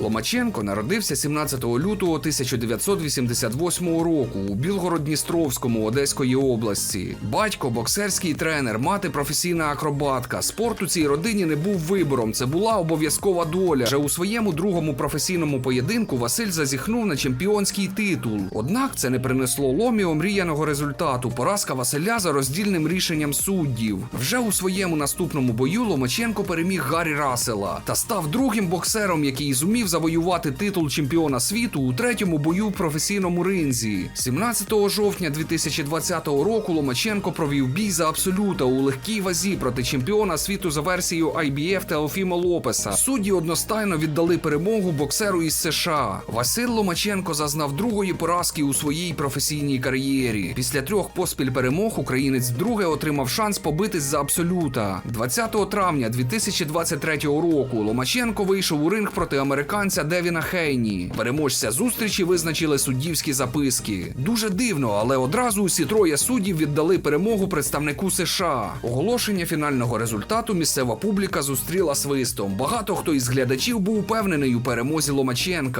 Ломаченко народився 17 лютого 1988 року у Білгород-Дністровському Одеської області. Батько боксерський тренер, мати професійна акробатка. Спорт у цій родині не був вибором. Це була обов'язкова доля. Вже у своєму другому професійному поєдинку Василь зазіхнув на чемпіонський титул. Однак це не принесло ломі омріяного результату. Поразка Василя за роздільним рішенням суддів. Вже у своєму наступному бою Ломаченко переміг Гаррі Рассела та став другим боксером, який зумів завоювати титул чемпіона світу у третьому бою професійному ринзі. 17 жовтня 2020 року Ломаченко провів бій за абсолюта у легкій вазі проти чемпіона світу за версією IBF Теофіма Лопеса. Судді одностайно віддали перемогу боксеру із США. Василь Ломаченко зазнав другої поразки у своїй професійній кар'єрі. Після трьох поспіль перемог українець вдруге отримав шанс побитись за абсолюта. 20 травня 2023 року Ломаченко вийшов у ринг проти американця Девіна Хейні. Переможця зустрічі визначили суддівські записки. Дуже дивно, але одразу усі троє суддів віддали перемогу представнику США. Оголошення фінального результату місцева публіка зустріла свистом. Багато хто із глядачів був упевнений у перемозі Ломаченка.